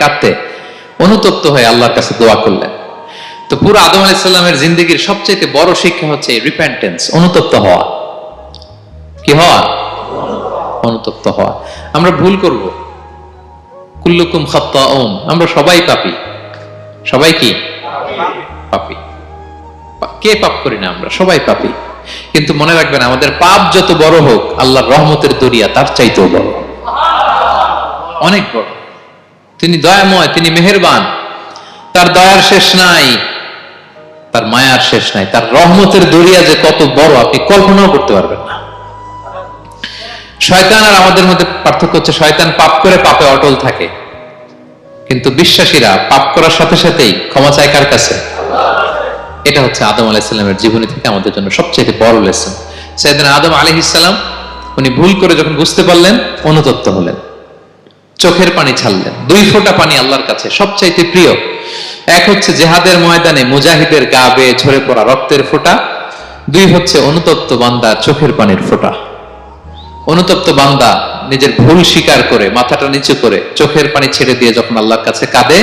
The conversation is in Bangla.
কাঁদতে অনুতপ্ত হয়ে আল্লাহর কাছে দোয়া করলেন। তো পুরো আদম আলাইসাল্লামের জিন্দগির সবচেয়ে বড় শিক্ষা হচ্ছে রিপেন্টেন্স অনুতপ্ত হওয়া। কি হওয়া? অনুতপ্ত হওয়া। আমরা ভুল করব। কুল্লুকুম খাত্তাউন, আমরা সবাই পাপী। সবাই কি? পাপী। কে পাপ করি না আমরা? সবাই পাপি। কিন্তু মনে রাখবেন, আমাদের পাপ যত বড় হোক, আল্লাহর রহমতের দরিয়া তার চাইতেও বড়। অনেক বড়। তিনি দয়াময়, তিনি মেহেরবান। তার দয়ার শেষ নাই, তার মায়ার শেষ নাই, তার রহমতের দরিয়া যে কত বড়, আপনি কল্পনাও করতে পারবেন না। শয়তান আর আমাদের মধ্যে পার্থক্য হচ্ছে, শয়তান পাপ করে পাপে অটল থাকে। কিন্তু বিশ্বাসীরা পাপ করার সাথে সাথেই ক্ষমা চায় কার কাছে? এটা হচ্ছে আদম আলাইসাল্লামের জীবনী থেকে আমাদের জন্য সবচেয়ে বড় লেসন সেদিন আদম আলি ইসাল্লাম উনি ভুল করে যখন বুঝতে পারলেন, অনুতপ্ত হলেন। চোখের পানি ছাড়লেন। দুই ফোঁটা পানি আল্লাহর কাছে, সবচাইতে প্রিয়। এক হচ্ছে জেহাদের ময়দানে মুজাহিদের গা বেয়ে ঝরে পড়া রক্তের ফোঁটা। দুই হচ্ছে অনুতপ্ত বান্দা চোখের পানির ফোঁটা। অনুতপ্ত বান্দা নিজের ভুল স্বীকার করে, মাথাটা নিচু করে চোখের পানি ছেড়ে দিয়ে যখন আল্লাহর কাছে কাঁদে